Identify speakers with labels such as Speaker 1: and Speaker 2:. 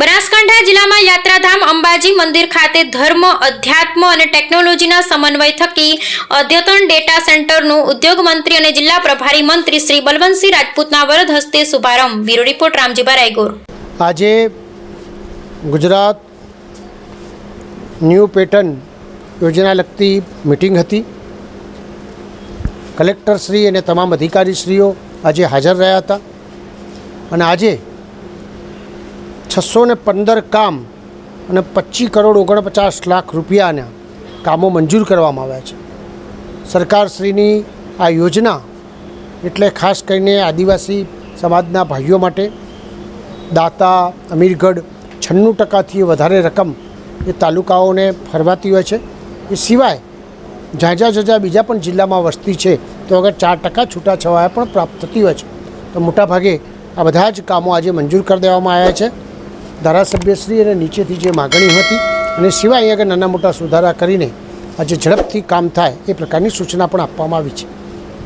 Speaker 1: બનાસકાંઠા જિલ્લામાં યાત્રાધામ અંબાજી મંદિર ખાતે ધર્મ, અધ્યાત્મ અને ટેકનોલોજીના સમન્વય થકી અદ્યતન ડેટા સેન્ટરનું ઉદ્યોગ મંત્રી અને જિલ્લા પ્રભારી મંત્રી શ્રી બલવંતસિંહ રાજપૂતના વરદ હસ્તે શુભારંભ. Bureau report, Ramjibha Raigor.
Speaker 2: આજે ગુજરાત ન્યૂ પેટર્ન યોજના લગતી મિટિંગ હતી. કલેક્ટરશ્રી અને તમામ અધિકારીશ્રીઓ આજે હાજર રહ્યા હતા. અને આજે છસો ને પંદર કામ અને પચીસ કરોડ ઓગણપચાસ લાખ રૂપિયાના કામો મંજૂર કરવામાં આવ્યા છે. સરકારશ્રીની આ યોજના એટલે ખાસ કરીને આદિવાસી સમાજના ભાઈઓ માટે દાતા, અમીરગઢ છન્નું ટકાથી વધારે રકમ એ તાલુકાઓને ફરવાતી હોય છે. એ સિવાય જ્યાં જ્યાં બીજા પણ જિલ્લામાં વસ્તી છે, તો અગર ચાર ટકા છૂટાછવાયા પણ પ્રાપ્ત થતી હોય છે. તો મોટાભાગે આ બધા જ કામો આજે મંજૂર કરી દેવામાં આવ્યા છે. ધારાસભ્યશ્રી અને નીચેથી જે માગણી હતી અને સિવાય આગળ નાના મોટા સુધારા કરીને આજે ઝડપથી કામ થાય એ પ્રકારની સૂચના પણ આપવામાં આવી છે.